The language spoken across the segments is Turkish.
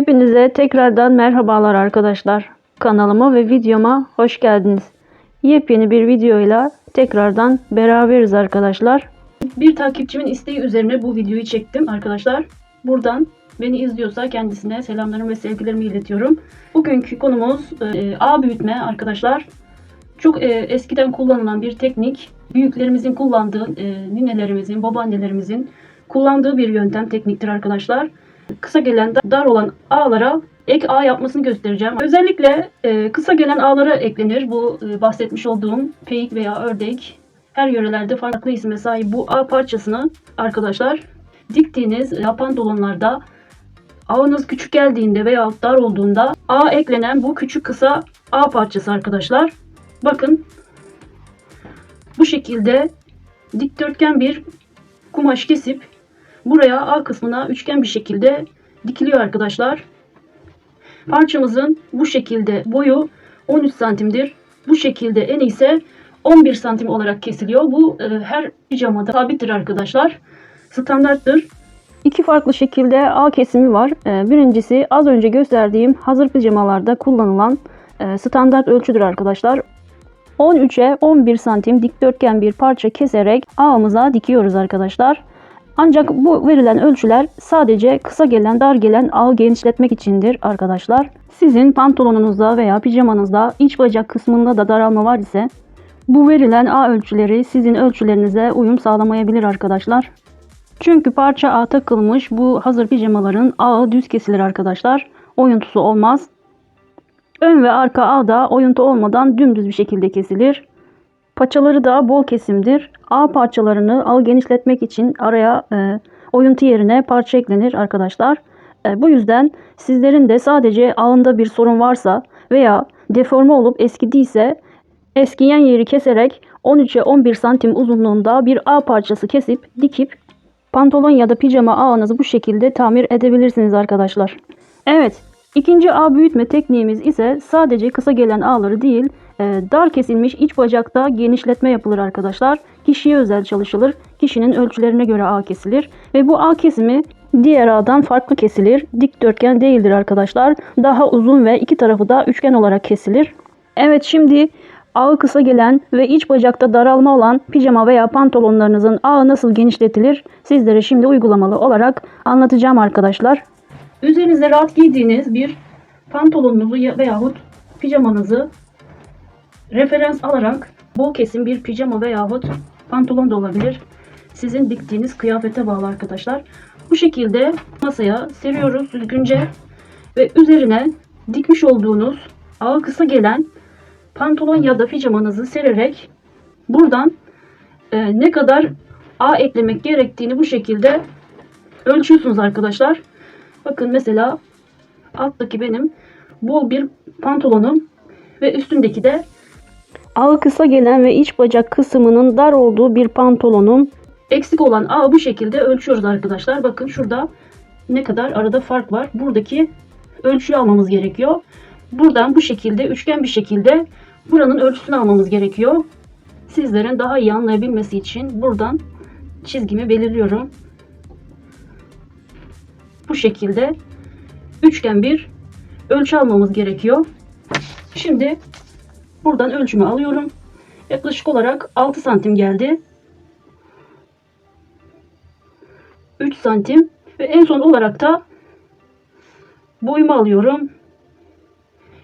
Hepinize tekrardan merhabalar arkadaşlar. Kanalıma ve videoma hoş geldiniz. Yepyeni bir videoyla tekrardan beraberiz arkadaşlar. Bir takipçimin isteği üzerine bu videoyu çektim arkadaşlar. Buradan beni izliyorsa kendisine selamlarımı ve sevgilerimi iletiyorum. Bugünkü konumuz e, ağ büyütme arkadaşlar. Çok e, eskiden kullanılan bir teknik. Büyüklerimizin kullandığı, e, ninelerimizin, babaannelerimizin kullandığı bir yöntem tekniktir arkadaşlar. Kısa gelen, dar olan ağlara ek ağ yapmasını göstereceğim. Özellikle e, kısa gelen ağlara eklenir. Bu e, bahsetmiş olduğum peyik veya ördek. Her yörelerde farklı isme sahip bu ağ parçasını arkadaşlar diktiğiniz e, pantolonlarda ağınız küçük geldiğinde veya dar olduğunda ağ eklenen bu küçük kısa ağ parçası arkadaşlar. Bakın bu şekilde dikdörtgen bir kumaş kesip buraya ağ kısmına üçgen bir şekilde dikiliyor arkadaşlar. Parçamızın bu şekilde boyu 13 santimdir. Bu şekilde en ise 11 santim olarak kesiliyor. Bu e, her pijamada sabittir arkadaşlar. Standarttır. İki farklı şekilde ağ kesimi var. E, birincisi az önce gösterdiğim hazır pijamalarda kullanılan e, standart ölçüdür arkadaşlar. 13'e 11 santim dikdörtgen bir parça keserek ağımıza dikiyoruz arkadaşlar. Ancak bu verilen ölçüler sadece kısa gelen dar gelen ağı genişletmek içindir arkadaşlar. Sizin pantolonunuzda veya pijamanızda iç bacak kısmında da daralma var ise bu verilen ağ ölçüleri sizin ölçülerinize uyum sağlamayabilir arkadaşlar. Çünkü parça ağ takılmış bu hazır pijamaların ağı düz kesilir arkadaşlar. Oyuntusu olmaz. Ön ve arka ağ da oyuntu olmadan dümdüz bir şekilde kesilir. Paçaları da bol kesimdir. Ağ parçalarını ağ genişletmek için araya e, oyuntu yerine parça eklenir arkadaşlar. E, bu yüzden sizlerin de sadece ağında bir sorun varsa veya deforme olup eskidiyse eskiyen yeri keserek 13'e 11 santim uzunluğunda bir ağ parçası kesip dikip pantolon ya da pijama ağınızı bu şekilde tamir edebilirsiniz arkadaşlar. Evet ikinci ağ büyütme tekniğimiz ise sadece kısa gelen ağları değil dar kesilmiş iç bacakta genişletme yapılır arkadaşlar. Kişiye özel çalışılır. Kişinin ölçülerine göre ağ kesilir. Ve bu ağ kesimi diğer ağdan farklı kesilir. Dikdörtgen değildir arkadaşlar. Daha uzun ve iki tarafı da üçgen olarak kesilir. Evet şimdi ağı kısa gelen ve iç bacakta daralma olan pijama veya pantolonlarınızın ağı nasıl genişletilir sizlere şimdi uygulamalı olarak anlatacağım arkadaşlar. Üzerinizde rahat giydiğiniz bir pantolonunuzu veyahut pijamanızı referans alarak bol kesim bir pijama veyahut pantolon da olabilir. Sizin diktiğiniz kıyafete bağlı arkadaşlar. Bu şekilde masaya seriyoruz düzgünce ve üzerine dikmiş olduğunuz ağı kısa gelen pantolon ya da pijamanızı sererek buradan e, ne kadar ağ eklemek gerektiğini bu şekilde ölçüyorsunuz arkadaşlar. Bakın mesela alttaki benim bol bir pantolonum ve üstündeki de ağı kısa gelen ve iç bacak kısmının dar olduğu bir pantolonum. Eksik olan ağı bu şekilde ölçüyoruz arkadaşlar. Bakın şurada ne kadar arada fark var. Buradaki ölçüyü almamız gerekiyor. Buradan bu şekilde üçgen bir şekilde buranın ölçüsünü almamız gerekiyor. Sizlerin daha iyi anlayabilmesi için buradan çizgimi belirliyorum. Bu şekilde üçgen bir ölçü almamız gerekiyor. Şimdi buradan ölçümü alıyorum. Yaklaşık olarak 6 santim geldi. 3 santim ve en son olarak da boyumu alıyorum.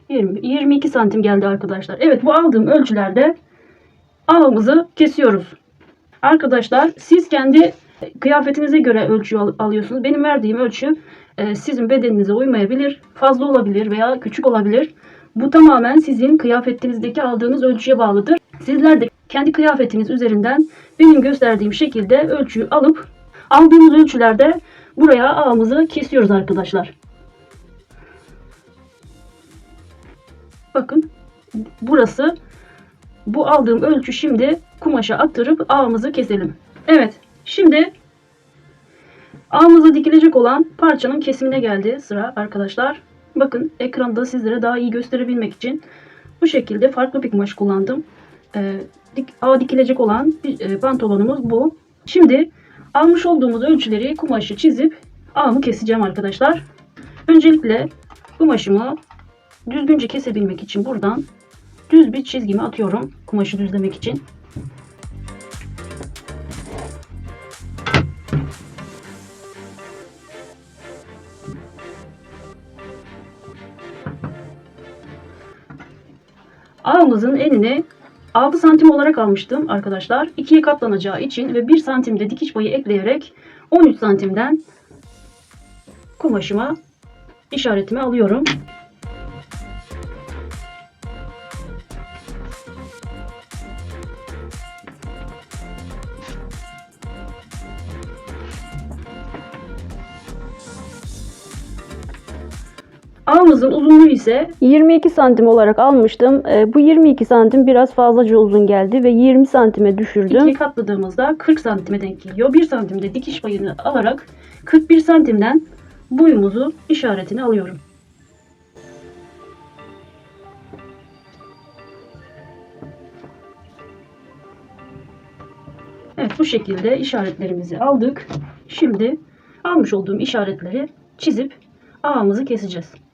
20, 22 santim geldi arkadaşlar. Evet bu aldığım ölçülerde ağımızı kesiyoruz. Arkadaşlar siz kendi kıyafetinize göre ölçü al alıyorsunuz. Benim verdiğim ölçü e, sizin bedeninize uymayabilir. Fazla olabilir veya küçük olabilir. Bu tamamen sizin kıyafetinizdeki aldığınız ölçüye bağlıdır. Sizler de kendi kıyafetiniz üzerinden benim gösterdiğim şekilde ölçüyü alıp aldığımız ölçülerde buraya ağımızı kesiyoruz arkadaşlar. Bakın burası bu aldığım ölçü şimdi kumaşa attırıp ağımızı keselim. Evet şimdi ağımıza dikilecek olan parçanın kesimine geldi sıra arkadaşlar. Bakın ekranda sizlere daha iyi gösterebilmek için bu şekilde farklı bir kumaş kullandım. Ee, dik, ağ dikilecek olan e, pantolonumuz bu. Şimdi almış olduğumuz ölçüleri kumaşı çizip ağımı keseceğim arkadaşlar. Öncelikle kumaşımı düzgünce kesebilmek için buradan düz bir çizgimi atıyorum kumaşı düzlemek için. Ağımızın enini 6 santim olarak almıştım arkadaşlar. 2'ye katlanacağı için ve 1 santimde dikiş payı ekleyerek 13 santimden kumaşıma işaretimi alıyorum. Ağımızın uzunluğu ise 22 santim olarak almıştım. Ee, bu 22 santim biraz fazlaca uzun geldi ve 20 santime düşürdüm. İkiye katladığımızda 40 santime denk geliyor. 1 santimde dikiş payını alarak 41 santimden boyumuzu işaretini alıyorum. Evet bu şekilde işaretlerimizi aldık. Şimdi almış olduğum işaretleri çizip ağımızı keseceğiz.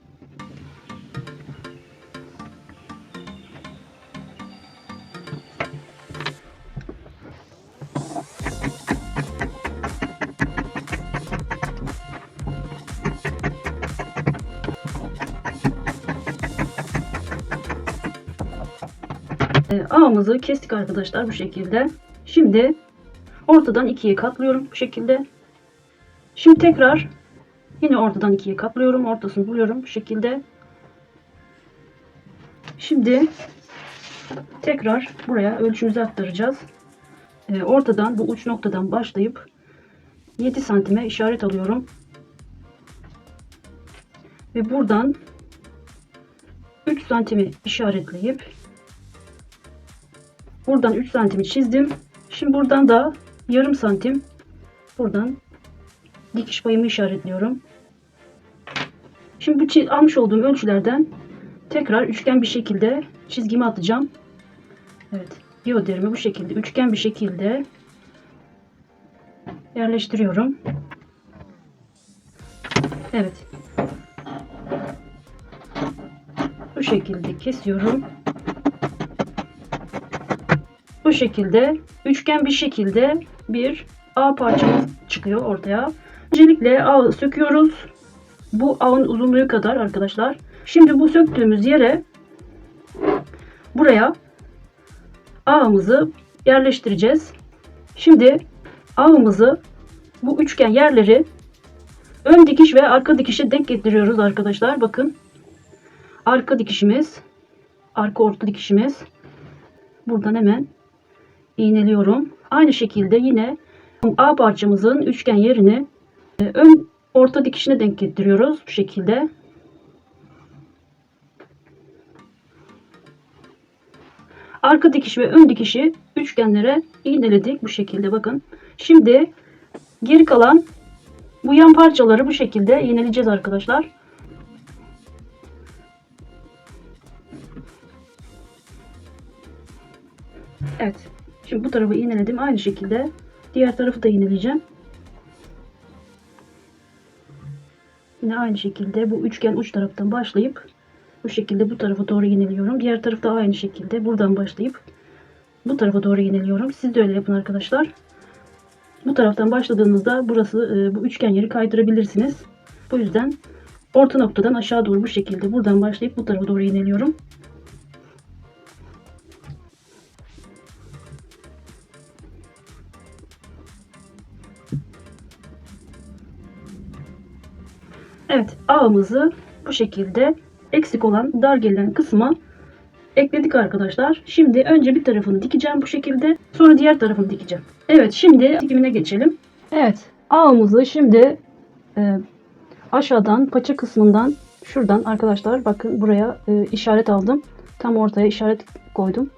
Ağımızı kestik arkadaşlar bu şekilde. Şimdi ortadan ikiye katlıyorum bu şekilde. Şimdi tekrar yine ortadan ikiye katlıyorum. Ortasını buluyorum bu şekilde. Şimdi tekrar buraya ölçümüzü aktaracağız. E, ortadan bu uç noktadan başlayıp 7 santime işaret alıyorum. Ve buradan 3 santimi işaretleyip Buradan 3 santimi çizdim. Şimdi buradan da yarım santim buradan dikiş payımı işaretliyorum. Şimdi bu almış olduğum ölçülerden tekrar üçgen bir şekilde çizgimi atacağım. Evet. Diyoderimi bu şekilde üçgen bir şekilde yerleştiriyorum. Evet. Bu şekilde kesiyorum. Bu şekilde üçgen bir şekilde bir ağ parçamız çıkıyor ortaya. Öncelikle ağı söküyoruz. Bu ağın uzunluğu kadar arkadaşlar. Şimdi bu söktüğümüz yere buraya ağımızı yerleştireceğiz. Şimdi ağımızı bu üçgen yerleri ön dikiş ve arka dikişe denk getiriyoruz arkadaşlar. Bakın. Arka dikişimiz, arka orta dikişimiz. Buradan hemen iğneliyorum. Aynı şekilde yine A parçamızın üçgen yerini e, ön orta dikişine denk getiriyoruz bu şekilde. Arka dikiş ve ön dikişi üçgenlere iğneledik bu şekilde bakın. Şimdi geri kalan bu yan parçaları bu şekilde iğneleyeceğiz arkadaşlar. Evet. Şimdi bu tarafı iğneledim. Aynı şekilde diğer tarafı da iğneleyeceğim. Yine aynı şekilde bu üçgen uç taraftan başlayıp bu şekilde bu tarafa doğru iğneliyorum. Diğer tarafta aynı şekilde buradan başlayıp bu tarafa doğru iğneliyorum. Siz de öyle yapın arkadaşlar. Bu taraftan başladığınızda burası e, bu üçgen yeri kaydırabilirsiniz. Bu yüzden orta noktadan aşağı doğru bu şekilde buradan başlayıp bu tarafa doğru iğneliyorum. Evet ağımızı bu şekilde eksik olan dar gelen kısma ekledik arkadaşlar. Şimdi önce bir tarafını dikeceğim bu şekilde. Sonra diğer tarafını dikeceğim. Evet şimdi dikimine geçelim. Evet ağımızı şimdi e, aşağıdan paça kısmından şuradan arkadaşlar bakın buraya e, işaret aldım. Tam ortaya işaret koydum.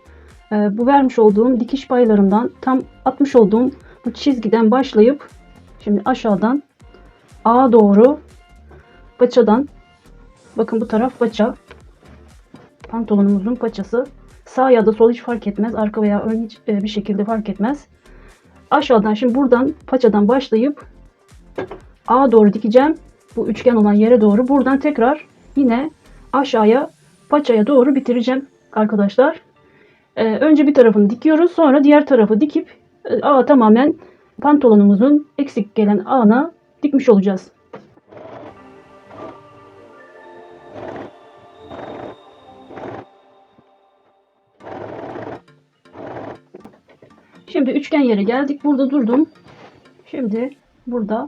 E, bu vermiş olduğum dikiş paylarından tam atmış olduğum bu çizgiden başlayıp şimdi aşağıdan ağa doğru paçadan bakın bu taraf paça pantolonumuzun paçası sağ ya da sol hiç fark etmez arka veya ön hiç e, bir şekilde fark etmez aşağıdan şimdi buradan paçadan başlayıp ağa doğru dikeceğim Bu üçgen olan yere doğru. Buradan tekrar yine aşağıya paçaya doğru bitireceğim arkadaşlar. Ee, önce bir tarafını dikiyoruz. Sonra diğer tarafı dikip e, ağa tamamen pantolonumuzun eksik gelen ağına dikmiş olacağız. Şimdi üçgen yere geldik. Burada durdum. Şimdi burada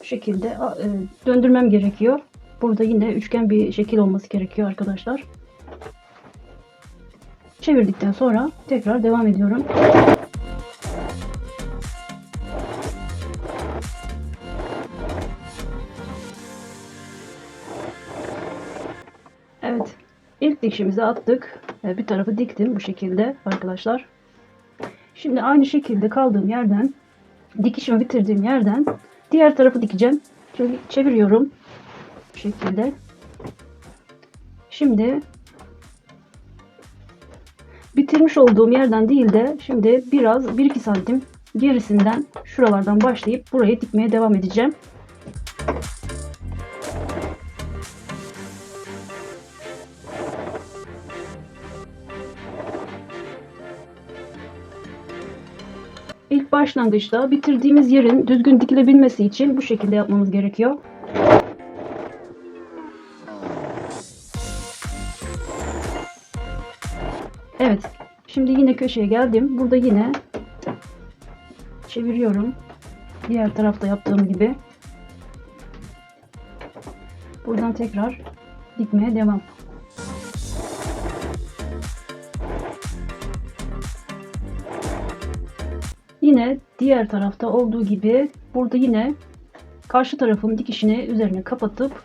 bu şekilde e, döndürmem gerekiyor. Burada yine üçgen bir şekil olması gerekiyor arkadaşlar. Çevirdikten sonra tekrar devam ediyorum. Evet. ilk dikişimizi attık. Bir tarafı diktim bu şekilde arkadaşlar. Şimdi aynı şekilde kaldığım yerden dikişimi bitirdiğim yerden diğer tarafı dikeceğim. Şöyle çeviriyorum. Bu şekilde. Şimdi bitirmiş olduğum yerden değil de şimdi biraz 1-2 santim gerisinden şuralardan başlayıp burayı dikmeye devam edeceğim. İlk başlangıçta bitirdiğimiz yerin düzgün dikilebilmesi için bu şekilde yapmamız gerekiyor. Evet. Şimdi yine köşeye geldim. Burada yine çeviriyorum. Diğer tarafta yaptığım gibi. Buradan tekrar dikmeye devam. Yine diğer tarafta olduğu gibi burada yine karşı tarafın dikişini üzerine kapatıp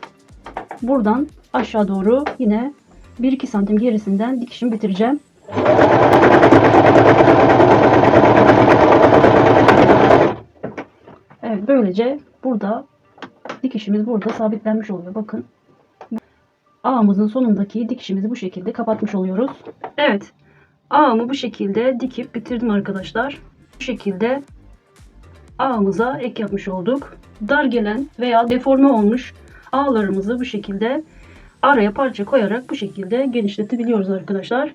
buradan aşağı doğru yine 1-2 santim gerisinden dikişimi bitireceğim. Evet böylece burada dikişimiz burada sabitlenmiş oluyor. Bakın. Ağımızın sonundaki dikişimizi bu şekilde kapatmış oluyoruz. Evet. Ağımı bu şekilde dikip bitirdim arkadaşlar. Bu şekilde ağımıza ek yapmış olduk. Dar gelen veya deforme olmuş ağlarımızı bu şekilde araya parça koyarak bu şekilde genişletebiliyoruz arkadaşlar.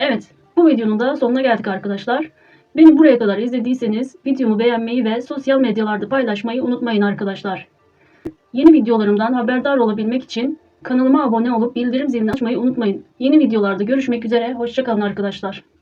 Evet bu videonun da sonuna geldik arkadaşlar. Beni buraya kadar izlediyseniz videomu beğenmeyi ve sosyal medyalarda paylaşmayı unutmayın arkadaşlar. Yeni videolarımdan haberdar olabilmek için kanalıma abone olup bildirim zilini açmayı unutmayın. Yeni videolarda görüşmek üzere. Hoşçakalın arkadaşlar.